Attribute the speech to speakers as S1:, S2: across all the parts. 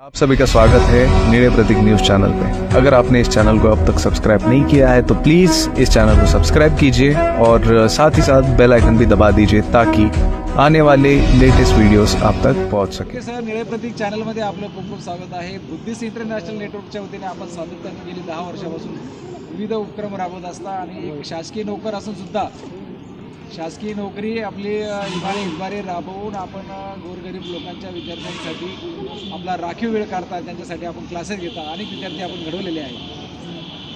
S1: आप सभी का स्वागत है नीले प्रतीक न्यूज़ चैनल पे। अगर आपने इस चैनल को अब तक सब्सक्राइब नहीं किया है तो प्लीज़ इस चैनल को सब्सक्राइब कीजिए और साथ ही साथ बेल आइकन भी दबा दीजिए ताकि आने वाले लेटेस्ट वीडियोस आप तक पहुँच सके।
S2: सर निळे प्रतीक चॅनलमध्ये आपलं खूप खूप स्वागत आहे. बुद्धिस्ट इंटरनॅशनल नेटवर्कच्या वतीने आपण सातत्याने गेली दहा विविध उपक्रम आणि एक शासकीय नोकर शासकीय नोकरी आपली इभारे इमारे राबवून आपण गोरगरीब लोकांच्या विद्यार्थ्यांसाठी आपला राखीव वेळ काढता त्यांच्यासाठी आपण क्लासेस घेता अनेक विद्यार्थी आपण घडवलेले आहेत.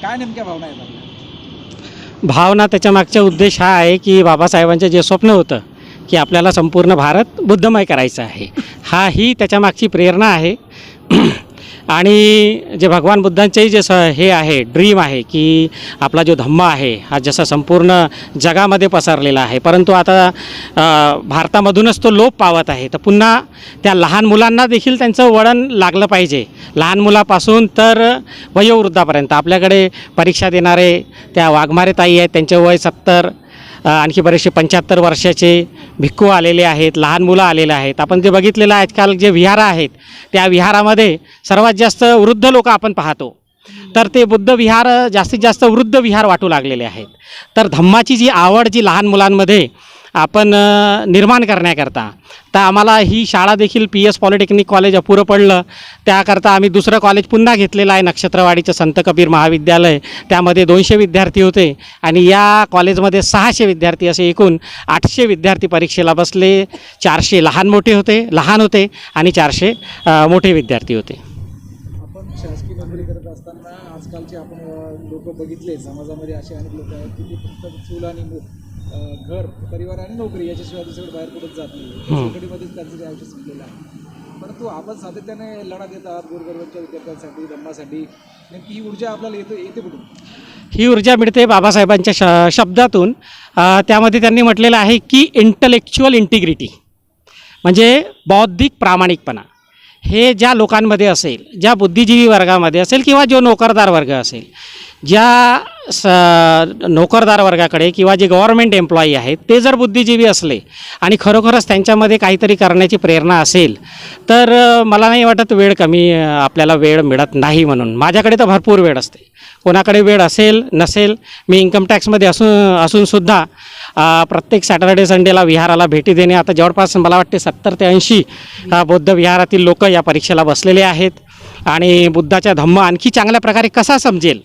S2: काय नेमक्या भावना आहेत आपल्या?
S3: भावना त्याच्या मागचा उद्देश हा आहे की बाबासाहेबांचं जे स्वप्न होतं की आपल्याला संपूर्ण भारत बुद्धमय करायचं आहे. हा ही त्याच्या मागची प्रेरणा आहे. आणि जे भगवान बुद्धांचेही जे स हे आहे ड्रीम आहे की आपला जो धम्म आहे हा जसा संपूर्ण जगामध्ये पसरलेला आहे. परंतु आता भारतामधूनच तो लोप पावत आहे. तर पुन्हा त्या लहान मुलांना देखील त्यांचं वळण लागलं पाहिजे. लहान मुलापासून तर वयोवृद्धापर्यंत. आपल्याकडे परीक्षा देणारे त्या वाघमारे ताई आहेत त्यांचे वय सत्तर आणखी बरेचसे पंच्याहत्तर वर्षाचे भिक्खू आलेले आहेत लहान मुलं आलेले आहेत. आपण जे बघितलेलं आजकाल जे विहारं आहेत त्या विहारामध्ये सर्वात जास्त वृद्ध लोक आपण पाहतो. तर ते बुद्ध विहार जास्तीत जास्त वृद्ध विहार वाटू लागलेले आहेत. तर धम्माची जी आवड जी लहान मुलांमध्ये आपण निर्माण करण्याकरता. तर आम्हाला ही शाळा देखील पी एस पॉलिटेक्निक कॉलेज अपुरं पडलं. त्याकरता आम्ही दुसरं कॉलेज पुन्हा घेतलेलं आहे नक्षत्रवाडीचं संत कबीर महाविद्यालय. त्यामध्ये दोनशे विद्यार्थी होते आणि या कॉलेजमध्ये सहाशे विद्यार्थी असे एकूण आठशे विद्यार्थी परीक्षेला बसले. चारशे लहान मोठे होते लहान होते आणि चारशे मोठे विद्यार्थी होते.
S2: शासकीय नोकरी करत असताना आजकालचे आपण लोक बघितले समाजामध्ये असे अनेक लोक आहेत की ते फक्त चूल आणि मूल घर परिवार आणि नोकरी याच्याशिवाय दुसरीकडे बाहेर कुठंच जात नाही. चौकडीमध्येच त्यांचं ते आयुष्य संपलेलं आहे. परंतु आपण सातत्याने लढा देत आहात गोरगरबांच्या विद्यार्थ्यांसाठी धम्मासाठी. नेमकी ही ऊर्जा आपल्याला येते येते कुठून?
S3: ही ऊर्जा मिळते बाबासाहेबांच्या श शब्दातून. त्यामध्ये त्यांनी म्हटलेलं आहे की इंटलेक्च्युअल इंटिग्रिटी म्हणजे बौद्धिक प्रामाणिकपणा. हे ज्या लोकांमध्ये असेल ज्या बुद्धिजीवी वर्गामध्ये असेल किंवा जो नोकरदार वर्ग असेल ज्या स नोकरदार वर्गाकडे किंवा जे गव्हर्मेंट एम्प्लॉई आहेत ते जर बुद्धिजीवी असले आणि खरोखरच त्यांच्यामध्ये काहीतरी करण्याची प्रेरणा असेल तर मला नाही वाटत वेळ कमी आपल्याला वेळ मिळत नाही म्हणून. माझ्याकडे तर भरपूर वेळ असते. कोणाकडे वेळ असेल नसेल मी इन्कम टॅक्समध्ये असून असूनसुद्धा प्रत्येक सॅटर्डे संडेला विहाराला भेटी देणे आता जवळपास मला वाटते सत्तर ते ऐंशी बौद्ध विहारातील लोक या परीक्षेला बसलेले आहेत. आणि बुद्धाचा धम्म आणखी चांगल्या प्रकारे कसा समजेल?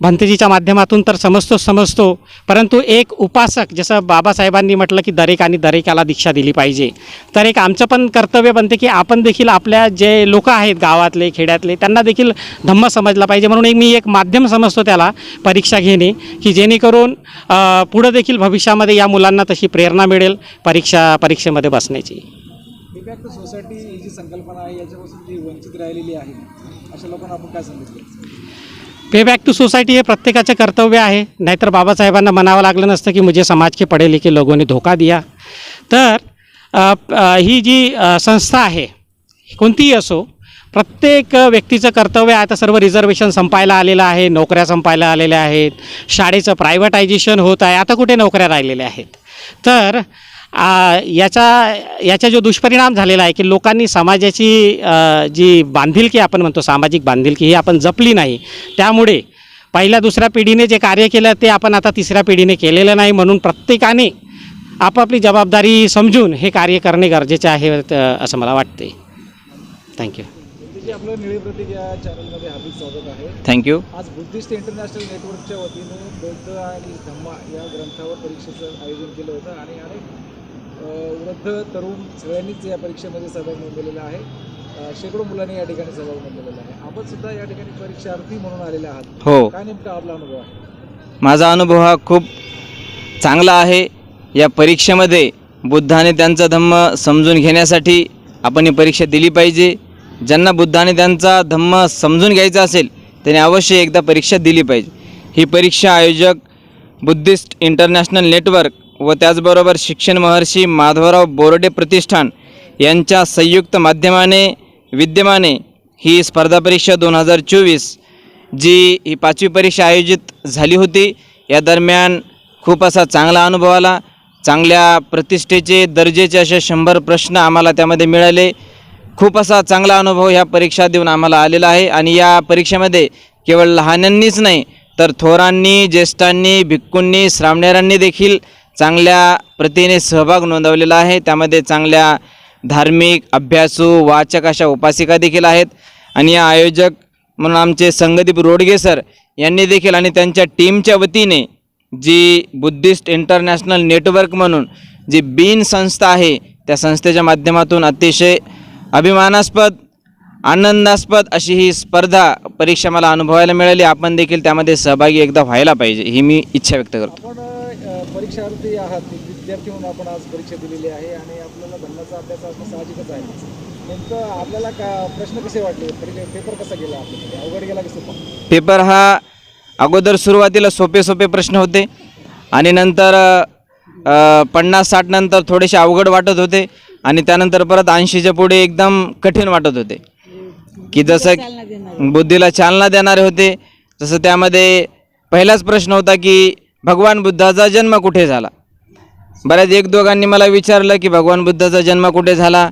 S3: भंतेजीच्या माध्यमातून तर समजतो समजतो. परंतु एक उपासक जसं बाबासाहेबांनी म्हटलं की दरेक आणि दरेकाला दीक्षा दिली पाहिजे. तर एक आमचं पण कर्तव्य बनते की आपण देखील आपल्या जे लोक आहेत गावातले खेड्यातले त्यांना देखील धम्म समजला पाहिजे. म्हणून एक मी एक माध्यम समजतो त्याला परीक्षा घेणे की जेणेकरून पुढं देखील भविष्यामध्ये या मुलांना तशी प्रेरणा मिळेल परीक्षा परीक्षेमध्ये बसण्याची.
S2: सोसायटी ही जी संकल्पना आहे याच्यापासून जी वंचित राहिलेली आहे अशा लोकांना आपण काय सांगितलं
S3: पे बॅक टू सोसायटी हे प्रत्येकाचं कर्तव्य आहे. नाहीतर बाबासाहेबांना म्हणावं लागलं नसतं की मुझे समाज के पढे लिखे लोगोंनी धोका दिया. तर अ, अ, ही जी अ, संस्था आहे कोणतीही असो प्रत्येक व्यक्तीचं कर्तव्य आहे. आता सर्व रिझर्वेशन संपायला आलेलं आहे नोकऱ्या संपायला आलेल्या आहेत शाळेचं प्रायव्हेटायझेशन होत आहे. आता कुठे नोकऱ्या राहिलेल्या आहेत? तर याचा याचा जो दुष्परिणाम झालेला आहे की लोकांनी समाजाची जी बांधिलकी आपण म्हणतो सामाजिक बांधिलकी ही आपण जपली नाही. त्यामुळे पहिल्या दुसऱ्या पिढीने जे कार्य केलं ते आपण आता तिसऱ्या पिढीने केलेलं नाही म्हणून प्रत्येकाने आपापली जबाबदारी समजून हे कार्य करणे गरजेचे आहे असं मला वाटते थँक्यू
S2: जे आपलं निळे प्रतीक या चॅनलमध्ये हार्दिक स्वागत आहे.
S4: थँक्यू
S2: आज बुद्धिस्ट इंटरनॅशनल नेटवर्कच्या वतीने बौद्ध आणि धम्मा या ग्रंथावर परीक्षेचं आयोजन केलं होतं आणि वृद्ध तरुण सगळ्यांनीच या परीक्षेमध्ये सहभाग नोंदवलेला आहे. शेकडो मुलांनी या ठिकाणी सहभाग नोंदवलेला आहे. आपण सुद्धा या ठिकाणी परीक्षार्थी म्हणून आलेले आहात.
S4: हो.
S2: काय नेमका आपला अनुभव आहे?
S4: माझा अनुभव हा खूप चांगला आहे. या परीक्षेमध्ये बुद्धाने त्यांचा धम्म समजून घेण्यासाठी आपण ही परीक्षा दिली पाहिजे. ज्यांना बुद्धाने त्यांचा धम्म समजून घ्यायचा असेल त्याने अवश्य एकदा परीक्षा दिली पाहिजे. ही परीक्षा आयोजक बुद्धिस्ट इंटरनॅशनल नेटवर्क व त्याचबरोबर शिक्षण महर्षी माधवराव बोर्डे प्रतिष्ठान यांच्या संयुक्त माध्यमाने विद्यमाने ही स्पर्धा परीक्षा दोन हजार चोवीस जी ही पाचवी परीक्षा आयोजित झाली होती या दरम्यान खूप असा चांगला अनुभव आला. चांगल्या प्रतिष्ठेचे दर्जेचे असे शंभर प्रश्न आम्हाला त्यामध्ये मिळाले. खूप असा चांगला अनुभव ह्या परीक्षा देऊन आम्हाला आलेला आहे आणि या परीक्षेमध्ये केवळ लहानांनीच नाही तर थोरांनी ज्येष्ठांनी भिक्कूंनी श्रावणेरांनी देखील चांगल्या प्रतीने सहभाग नोंदवलेला आहे. त्यामध्ये चांगल्या धार्मिक अभ्यासू वाचक अशा उपासिका देखील आहेत. आणि या आयोजक म्हणून आमचे संगदीप रोडगे सर यांनी देखील आणि त्यांच्या टीमच्या वतीने जी बुद्धिस्ट इंटरनॅशनल नेटवर्क म्हणून जी बीन संस्था आहे त्या संस्थेच्या माध्यमातून अतिशय अभिमानास्पद आनंदास्पद अशी ही स्पर्धा परीक्षा मला अनुभवायला मिळाली. आपण देखील त्यामध्ये सहभागी एकदा व्हायला पाहिजे ही मी इच्छा व्यक्त करतो.
S2: परीक्षार्थी आहात एक विद्यार्थी म्हणून आपण आज परीक्षा दिलेली आहे आणि आपल्याला धर्माचा अभ्यास असणं साहजिकच आहे. नेमकं आपल्याला का प्रश्न कसे वाटले? परीक्षा पेपर कसा गेला आपल्याकडे? अवघड गेला की सोपा
S4: पेपर हा अगोदर सुरुवातीला सोपे सोपे प्रश्न होते आणि नंतर पन्नास साठ नंतर थोडेसे अवघड वाटत होते आणि त्यानंतर परत ऐंशीच्या पुढे एकदम कठीण वाटत होते. की जसं बुद्धीला चालना देणारे होते तसं त्यामध्ये पहिलाच प्रश्न होता की भगवान बुद्धाचा जन्म कुठे झाला? बऱ्याच एक दोघांनी मला विचारलं की भगवान बुद्धाचा जन्म कुठे झाला?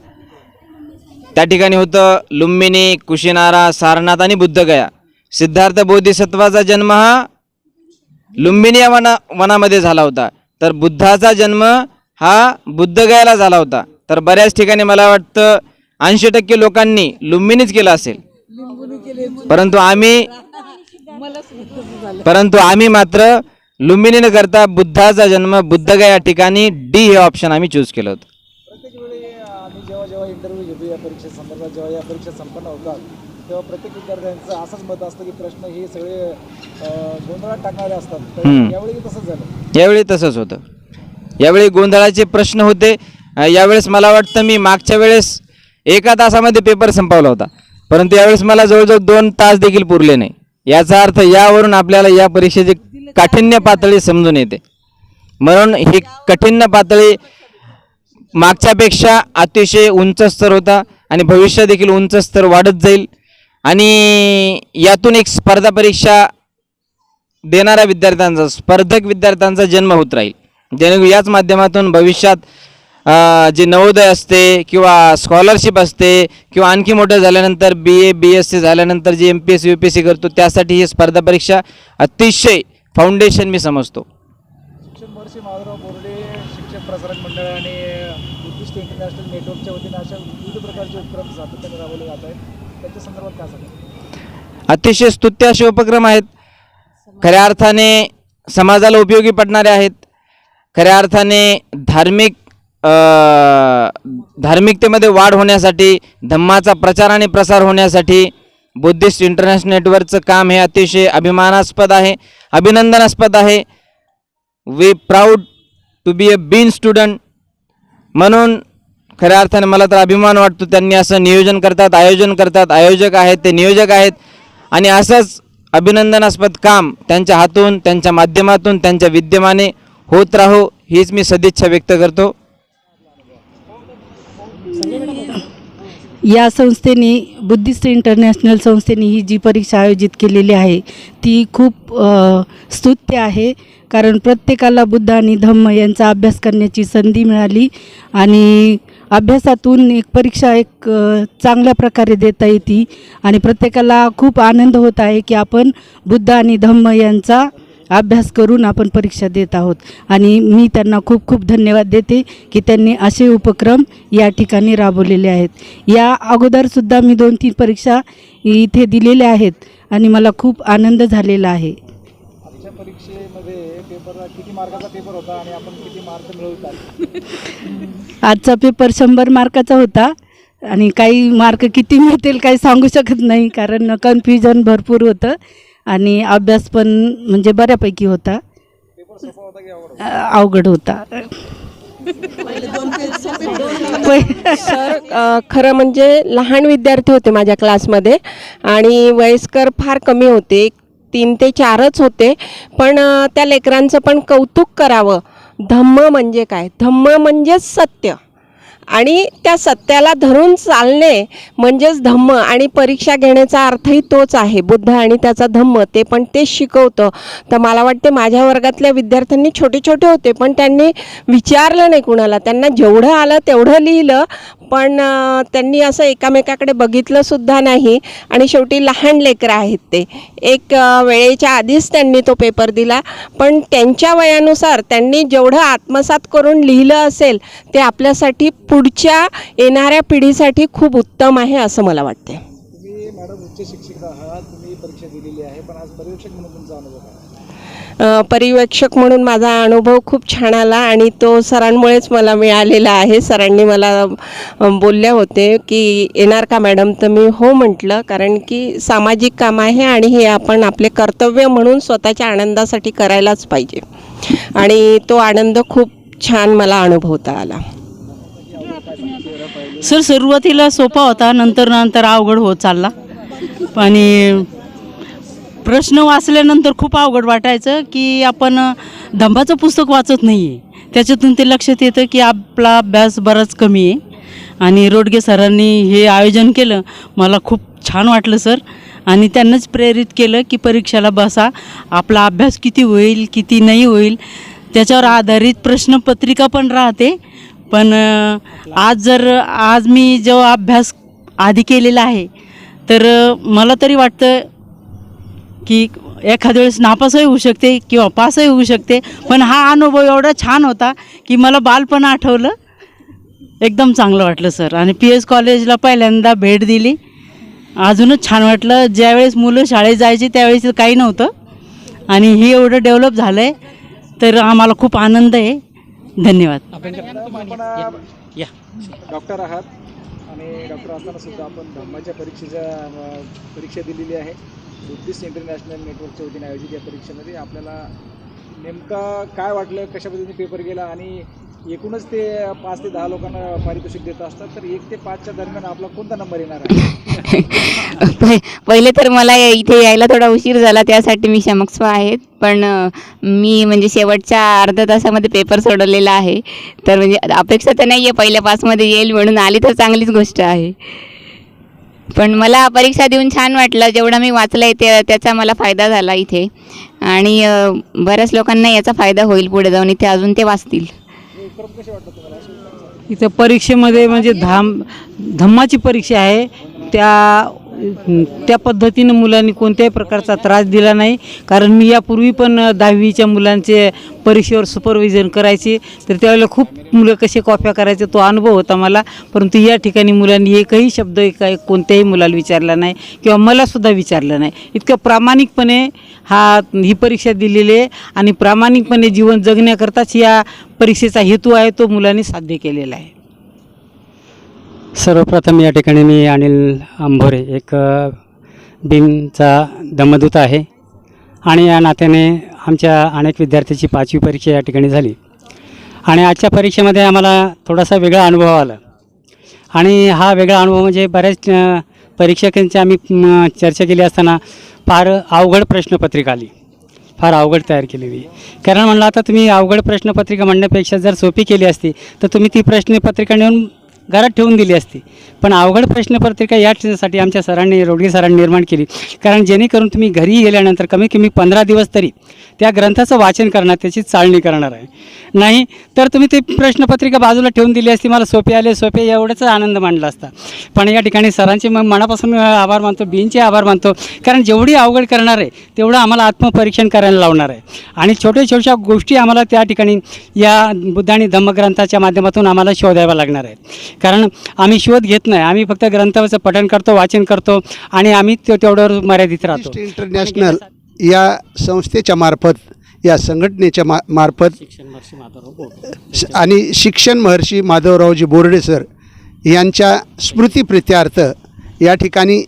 S4: त्या ठिकाणी होतं लुंबिनी कुशीनारा सारनाथ आणि बुद्धगया. सिद्धार्थ बोधिसत्वाचा जन्म हा लुंबिनी या वना वनामध्ये झाला होता. तर बुद्धाचा जन्म हा बुद्धगयाला झाला होता. तर बऱ्याच ठिकाणी मला वाटतं ऐंशी टक्के लोकांनी लुंबिनीच केलं असेल. परंतु आम्ही परंतु आम्ही मात्र लुंबिनी न करता बुद्धाचा जन्म बुद्धगया या ठिकाणी डी हे ऑप्शन आम्ही चूज केलं होतं.
S2: प्रत्येक वेळी आम्ही जेव्हा जेव्हा इंटरव्ह्यू घेतो या परीक्षे संदर्भात जेव्हा या परीक्षा संपन्न होतात तेव्हा प्रत्येक विद्यार्थ्यांचं असंच मत असतं की प्रश्न हे सगळे अ, गोंधळात टाकणारे असतात. तर
S4: हम्म.
S2: यावेळी तसंच झालं.
S4: यावेळी तसंच होतं. यावेळी गोंधळाचे प्रश्न होते. अ, यावेळेस मला वाटतं मी मागच्या वेळेस एका तासामध्ये पेपर संपवला होता. परंतु यावेळेस मला जवळजवळ दोन तास देखील पुरले नाही. याचा अर्थ यावरून आपल्याला या परीक्षेची काठिण्य पातळी समजून येते. म्हणून ही कठीण पातळी मागच्यापेक्षा अतिशय उंच स्तर होता आणि भविष्य देखील उंच स्तर वाढत जाईल. आणि यातून एक स्पर्धा परीक्षा देणाऱ्या विद्यार्थ्यांचा स्पर्धक विद्यार्थ्यांचा जन्म होत राहील. जेणेकरून याच माध्यमातून भविष्यात जे नवोदय असते किंवा स्कॉलरशिप असते किंवा आणखी मोठं झाल्यानंतर बी ए बी एस सी झाल्यानंतर जे M P S U P S C करतो त्यासाठी ही स्पर्धा परीक्षा अतिशय फाउंडेशन मी समजतो.
S2: शिक्षण महर्षी माधवराव बोर्डे शिक्षक प्रसारक मंडळ आणि बुद्धिस्ट इंटरनॅशनल नेटवर्कच्या वतीने अशा विविध प्रकारचे उपक्रम सातत्याने राबवले जात आहेत. त्याच्या संदर्भात काय सांगा
S4: अतिशय स्तुत्य असे उपक्रम आहेत. खऱ्या अर्थाने समाजाला उपयोगी पडणारे आहेत. खऱ्या अर्थाने धार्मिक धार्मिकतेमध्ये वाढ होण्यासाठी धम्माचा प्रचार आणि प्रसार होण्यासाठी बुद्धिस्ट इंटरनॅशनल नेटवर्कचं काम हे अतिशय अभिमानास्पद आहे अभिनंदनास्पद आहे. We proud to be a been student म्हणून खऱ्या अर्थाने मला तर अभिमान वाटतो त्यांनी असं नियोजन करतात आयोजन करतात. आयोजक आहेत ते नियोजक आहेत. आणि असंच अभिनंदनास्पद काम त्यांच्या हातून त्यांच्या माध्यमातून त्यांच्या विद्यमाने होत राहो हीच मी सदिच्छा व्यक्त करतो.
S5: या संस्थेने बुद्धिस्ट इंटरनॅशनल संस्थेने ही जी परीक्षा आयोजित केलेली आहे ती खूप स्तुत्य आहे. कारण प्रत्येकाला बुद्ध आणि धम्म यांचा अभ्यास करण्याची संधी मिळाली आणि अभ्यासातून एक परीक्षा एक चांगल्या प्रकारे देता येते. आणि प्रत्येकाला खूप आनंद होत आहे की आपण बुद्ध आणि धम्म यांचा अभ्यास करून आपण परीक्षा देत आहोत. आणि मी त्यांना खूप खूप धन्यवाद देते की त्यांनी असे उपक्रम या ठिकाणी राबवलेले आहेत. या अगोदरसुद्धा मी दोन तीन परीक्षा इथे दिलेल्या आहेत आणि मला खूप आनंद झालेला आहे. आजचा पेपर शंभर मार्काचा होता आणि काही मार्क किती मिळतील काही सांगू शकत नाही कारण कन्फ्युजन भरपूर होतं. आणि अभ्यास पण म्हणजे बऱ्यापैकी होता.
S2: अवघड
S5: होता.
S6: सर अ, खरं म्हणजे लहान विद्यार्थी होते माझ्या क्लासमध्ये आणि वयस्कर फार कमी होते. तीन ते चारच होते. पण अ, त्या लेकरांचं पण कौतुक करावं. धम्म म्हणजे काय? धम्म म्हणजेच सत्य. आणि त्या सत्याला धरून चालणे म्हणजेच धम्म आणि परीक्षा घेण्याचा अर्थही तोच आहे. बुद्ध आणि त्याचा धम्म ते पण तेच शिकवतं. तर मला वाटते माझ्या वर्गातल्या विद्यार्थ्यांनी छोटे छोटे होते पण त्यांनी विचारलं नाही कुणाला. त्यांना जेवढं आलं तेवढं लिहिलं पण त्यांनी असं एकामेकाकडे बघितलंसुद्धा नाही. आणि शेवटी लहान लेकरं आहेत ते. एक वेळेच्या आधीच त्यांनी तो पेपर दिला पण त्यांच्या वयानुसार त्यांनी जेवढं आत्मसात करून लिहिलं असेल ते आपल्यासाठी पुढच्या येणाऱ्या पिढीसाठी खूप उत्तम आहे असं मला वाटते
S2: तुम्ही मॅडम उच्च शिक्षिका आहात तुम्ही परीक्षा दिलेली आहे पण आज पर्यवेक्षक म्हणून तुमचा अनुभव काय?
S6: अ, पर्यवेक्षक म्हणून माझा अनुभव खूप छान आला आणि तो सरांमुळेच मला मिळालेला आहे. सरांनी मला बोलले होते की येणार का मॅडम? तर मी हो म्हटलं कारण की सामाजिक काम आहे आणि हे आपण आपले कर्तव्य म्हणून स्वतःच्या आनंदासाठी करायलाच पाहिजे. आणि तो आनंद खूप छान मला अनुभवता आला.
S7: सर सुरुवातीला सोपा होता नंतर नंतर अवघड होत चालला. आणि प्रश्न वाचल्यानंतर खूप अवघड वाटायचं की आपण धंबाचं पुस्तक वाचत नाही आहे त्याच्यातून ते लक्षात येतं की आपला अभ्यास बराच कमी आहे. आणि रोडगे सरांनी हे आयोजन केलं मला खूप छान वाटलं सर. आणि त्यांनाच प्रेरित केलं की परीक्षेला बसा आपला अभ्यास किती होईल किती नाही होईल त्याच्यावर आधारित प्रश्नपत्रिका पण राहते. पण आज जर आज मी जेव्हा अभ्यास आधी केलेला आहे तर मला तरी वाटतं की एखाद्या वेळेस नापासही होऊ शकते किंवा पासही होऊ शकते पण हा अनुभव एवढा छान होता की मला बालपण आठवलं. एकदम चांगलं वाटलं सर. आणि पी एस कॉलेजला पहिल्यांदा भेट दिली. अजूनच छान वाटलं. ज्यावेळेस मुलं शाळेत जायची त्यावेळेस काही नव्हतं. आणि हे एवढं डेव्हलप झालं आहे तर आम्हाला खूप आनंद आहे. धन्यवाद.
S3: या.
S2: डॉक्टर आहात आणि डॉक्टर असताना सुद्धा आपण धम्माच्या परीक्षेच्या परीक्षा दिलेली आहे. बुद्धिस्ट इंटरनॅशनल नेटवर्कच्या वतीने आयोजित या परीक्षेमध्ये. आपल्याला नेमका काय वाटलं कशा पद्धतीने पेपर गेला आणि एकूणच ते पाच ते दहा लोकांना पारितोषिक देत असतात तर एक ते पाचच्या दरम्यान आपला कोणता नंबर येणार आहे?
S8: पहिले तर मला इथे यायला थोडा उशीर झाला त्यासाठी मी क्षमस्व आहेत. पण मी म्हणजे शेवटच्या अर्ध्या तासामध्ये पेपर सोडवलेला आहे. तर म्हणजे अपेक्षा तर नाही आहे पहिल्या पासमध्ये येईल म्हणून आली तर चांगलीच गोष्ट आहे. पण मला परीक्षा देऊन छान वाटलं जेवढा मी वाचलं आहे ते त्याचा मला फायदा झाला इथे. आणि बऱ्याच लोकांना याचा फायदा होईल पुढे जाऊन इथे अजून ते वाचतील.
S7: इथं परीक्षेमध्ये म्हणजे धाम धम्माची परीक्षा आहे. त्या त्या पद्धतीनं मुलांनी कोणत्याही प्रकारचा त्रास दिला नाही. कारण मी यापूर्वी पण दहावीच्या मुलांचे परीक्षेवर सुपरविजन करायचे. तर त्यावेळेला खूप मुलं कसे कॉप्या करायचे तो अनुभव होता मला. परंतु या ठिकाणी मुलांनी एकही शब्द काय कोणत्याही मुलाला विचारला नाही किंवा मलासुद्धा विचारलं नाही. इतकं प्रामाणिकपणे हा ही परीक्षा दिलेली आहे आणि प्रामाणिकपणे जीवन जगण्याकरताच या परीक्षेचा हेतू आहे तो मुलांनी साध्य केलेला आहे.
S9: सर्वप्रथम या ठिकाणी मी अनिल अंभोरे एक बिनचा दमदूत आहे. आणि या नात्याने आमच्या अनेक विद्यार्थ्याची पाचवी परीक्षा या ठिकाणी झाली. आणि आजच्या परीक्षेमध्ये आम्हाला थोडासा वेगळा अनुभव आला. आणि हा वेगळा अनुभव म्हणजे बऱ्याच परीक्षकांची आम्ही चर्चा केली असताना फार अवघड प्रश्नपत्रिका आली. फार अवघड तयार केलेली. कारण म्हणलं आता तुम्ही अवघड प्रश्नपत्रिका म्हणण्यापेक्षा जर सोपी केली असती तर तुम्ही ती प्रश्नपत्रिका नेऊन घरात ठेवून दिली असती. पण अवघड प्रश्नपत्रिका यासाठी आमच्या सरांनी रोडगे सरांनी निर्माण केली. कारण जेणेकरून तुम्ही घरी गेल्यानंतर कमीत कमी पंधरा दिवस तरी त्या ग्रंथाचं वाचन करणार त्याची चाळणी करणार आहे. नाही तर तुम्ही ती प्रश्नपत्रिका बाजूला ठेवून दिली असती मला सोपे आले सोपे एवढंच आनंद मांडला असता. पण या ठिकाणी सरांचे मग मनापासून आभार मानतो बींचे आभार मानतो कारण जेवढी अवघड करणार आहे तेवढं आम्हाला आत्मपरीक्षण करायला लावणार आहे. आणि छोट्या छोट्या गोष्टी आम्हाला त्या ठिकाणी या बुद्ध आणि धम्मग्रंथाच्या माध्यमातून आम्हाला शोधाव्या लागणार आहेत. कारण आम्ही शोध घेत नाही आम्ही फक्त ग्रंथाचं पठण करतो वाचन करतो आणि आम्ही तेवढ्यावर मर्यादित राहतो.
S10: इंटरनॅशनल. या संस्थेच्या मार्फत या संघटनेच्या मा मार्फत श- आणि शिक्षण महर्षी माधवरावजी बोर्डे सर यांच्या स्मृतिप्रित्यार्थ या ठिकाणी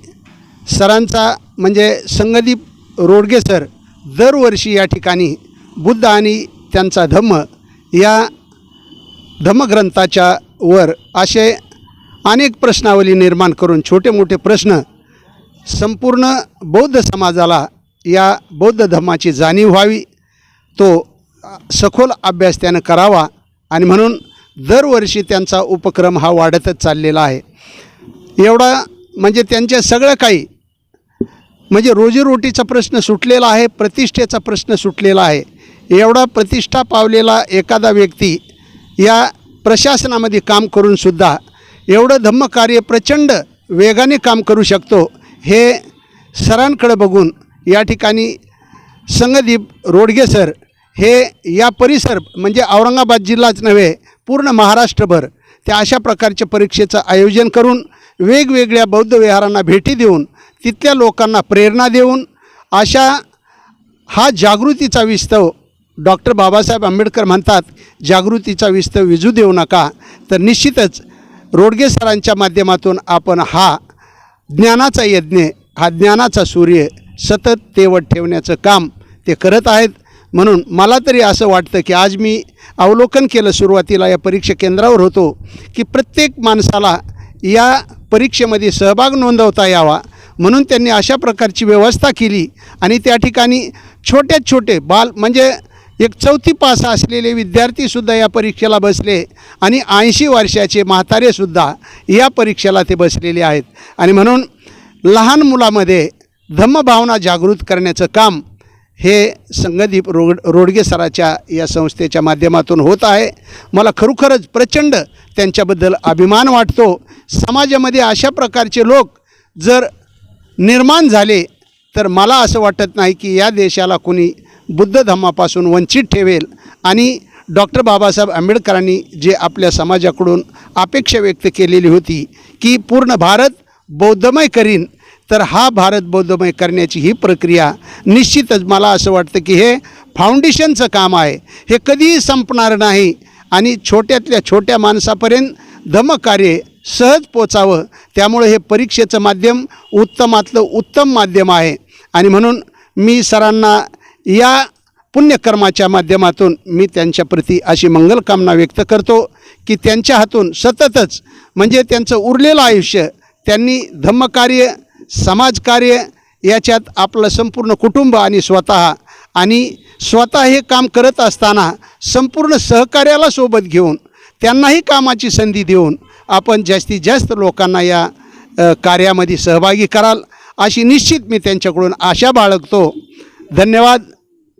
S10: सरांचा म्हणजे संगदीप रोडगे सर दरवर्षी या ठिकाणी बुद्ध आणि त्यांचा धम्म या धम्मग्रंथाच्या वर असे अनेक प्रश्नावली निर्माण करून छोटे मोठे प्रश्न संपूर्ण बौद्ध समाजाला या बौद्ध धर्माची जाणीव व्हावी. तो सखोल अभ्यास त्यानं करावा आणि म्हणून दरवर्षी त्यांचा उपक्रम हा वाढतच चाललेला आहे. एवढा म्हणजे त्यांच्या सगळं काही म्हणजे रोजीरोटीचा प्रश्न सुटलेला आहे प्रतिष्ठेचा प्रश्न सुटलेला आहे. एवढा प्रतिष्ठा पावलेला एखादा व्यक्ती या प्रशासनामध्ये काम करूनसुद्धा एवढं धम्मकार्य प्रचंड वेगाने काम करू शकतो हे सरांकडे बघून या ठिकाणी संगदीप रोडगे सर हे या परिसर म्हणजे औरंगाबाद जिल्हाच नव्हे पूर्ण महाराष्ट्रभर त्या अशा प्रकारच्या परीक्षेचं आयोजन करून वेगवेगळ्या बौद्ध विहारांना भेटी देऊन तिथल्या लोकांना प्रेरणा देऊन अशा हा जागृतीचा विस्तव डॉक्टर बाबासाहेब आंबेडकर म्हणतात जागृतीचा विस्तव विजू देऊ नका. तर निश्चितच रोडगे सरांच्या माध्यमातून आपण हा ज्ञानाचा यज्ञ हा ज्ञानाचा सूर्य सतत तेवट ठेवण्याचं काम ते करत आहेत. म्हणून मला तरी असं वाटतं की आज मी अवलोकन केलं सुरुवातीला या परीक्षा केंद्रावर होतो की प्रत्येक माणसाला या परीक्षेमध्ये सहभाग नोंदवता यावा. म्हणून त्यांनी अशा प्रकारची व्यवस्था केली आणि त्या ठिकाणी छोट्यात छोटे बाल म्हणजे एक चौथी पास असलेले विद्यार्थीसुद्धा या परीक्षेला बसले आणि ऐंशी वर्षाचे म्हातारेसुद्धा या परीक्षेला ते बसलेले आहेत. आणि म्हणून लहान मुलामध्ये धम्मभावना जागृत करण्याचं काम हे संगदीप रोड रोडगे सराच्या या संस्थेच्या माध्यमातून होत आहे. मला खरोखरच प्रचंड त्यांच्याबद्दल अभिमान वाटतो. समाजामध्ये अशा प्रकारचे लोक जर निर्माण झाले तर मला असं वाटत नाही की या देशाला कोणी बुद्ध धम्मापासून वंचित ठेवेल. आणि डॉक्टर बाबासाहेब आंबेडकरांनी जे आपल्या समाजाकडून अपेक्षा व्यक्त केलेली होती की पूर्ण भारत बौद्धमय करीन तर हा भारत बौद्धमय करण्याची ही प्रक्रिया निश्चितच मला असं वाटतं की हे फाउंडेशनचं काम आहे. हे कधीही संपणार नाही आणि छोट्यातल्या छोट्या माणसापर्यंत धमकार्य सहज पोचावं. त्यामुळे हे परीक्षेचं माध्यम उत्तमातलं उत्तम माध्यम आहे. आणि म्हणून मी सरांना या पुण्यकर्माच्या माध्यमातून मी त्यांच्याप्रती अशी मंगलकामना व्यक्त करतो की त्यांच्या हातून सततच म्हणजे त्यांचं उरलेलं आयुष्य त्यांनी धम्मकार्य समाजकार्य याच्यात आपलं संपूर्ण कुटुंब आणि स्वतः आणि स्वतः हे काम करत असताना संपूर्ण सहकार्याला सोबत घेऊन त्यांनाही कामाची संधी देऊन आपण जास्तीत जास्त लोकांना या कार्यामध्ये सहभागी कराल अशी निश्चित मी त्यांच्याकडून आशा बाळगतो. धन्यवाद.